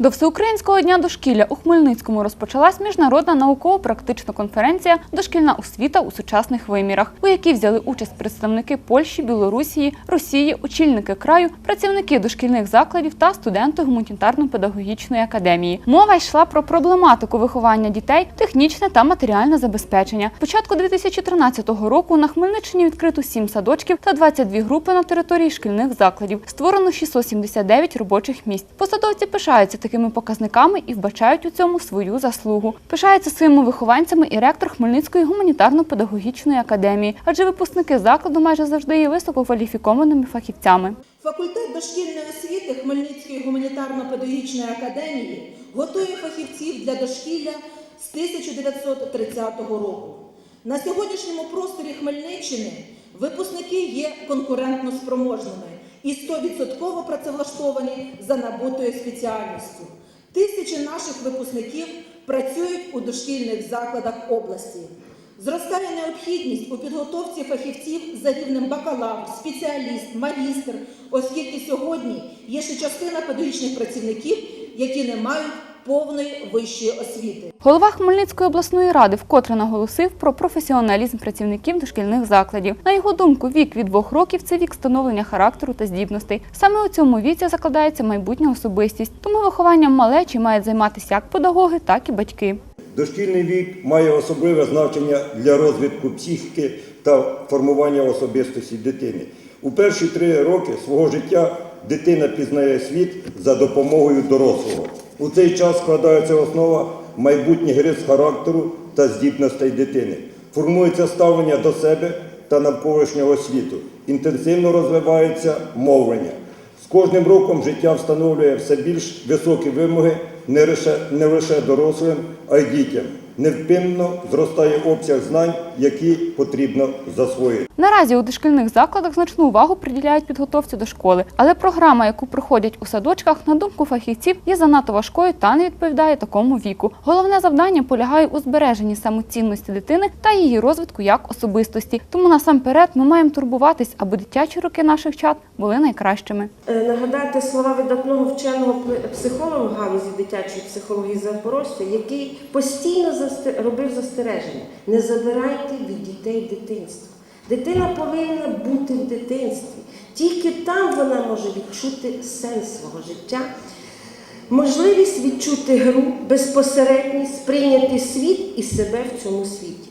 До всеукраїнського дня дошкілля у Хмельницькому розпочалась міжнародна науково-практична конференція Дошкільна освіта у сучасних вимірах, у якій взяли участь представники Польщі, Білорусії, Росії, очільники краю, працівники дошкільних закладів та студенти гуманітарно-педагогічної академії. Мова йшла про проблематику виховання дітей, технічне та матеріальне забезпечення. Початку 2013 року на Хмельниччині відкрито 7 садочків та 22 групи на території шкільних закладів. Створено 679 робочих місць. Посадовці пишаються такими показниками і вбачають у цьому свою заслугу. Пишається своїми вихованцями і ректор Хмельницької гуманітарно-педагогічної академії, адже випускники закладу майже завжди є висококваліфікованими фахівцями. Факультет дошкільної освіти Хмельницької гуманітарно-педагогічної академії готує фахівців для дошкілля з 1930 року. На сьогоднішньому просторі Хмельниччини випускники є конкурентно спроможними і 100% працевлаштовані за набутою спеціальністю. Тисячі наших випускників працюють у дошкільних закладах області. Зростає необхідність у підготовці фахівців за рівнем бакалавр, спеціаліст, магістр, оскільки сьогодні є ще частина педагогічних працівників, які не мають повної вищої освіти. Голова Хмельницької обласної ради вкотре наголосив про професіоналізм працівників дошкільних закладів. На його думку, вік від двох років це вік становлення характеру та здібностей. Саме у цьому віці закладається майбутня особистість. Тому вихованням малечі мають займатися як педагоги, так і батьки. Дошкільний вік має особливе значення для розвитку психіки та формування особистості дитини. У перші три роки свого життя дитина пізнає світ за допомогою дорослого. У цей час складається основа майбутніх рис характеру та здібностей дитини. Формується ставлення до себе та навколишнього світу. Інтенсивно розвивається мовлення. З кожним роком життя встановлює все більш високі вимоги не лише, дорослим, а й дітям. Невпинно зростає обсяг знань, які потрібно засвоїти. Наразі у дошкільних закладах значну увагу приділяють підготовці до школи, але програма, яку проходять у садочках, на думку фахівців, є занадто важкою та не відповідає такому віку. Головне завдання полягає у збереженні самоцінності дитини та її розвитку як особистості. Тому насамперед ми маємо турбуватись, аби дитячі роки наших чат були найкращими. Е, Нагадати слова видатного вченого психолога в галузі дитячої психології Запорожця, який постійно засте- робив застереження: не забирайте від дітей дитинство. Дитина повинна бути в дитинстві. Тільки там вона може відчути сенс свого життя, можливість відчути гру, безпосередність, сприйняти світ і себе в цьому світі.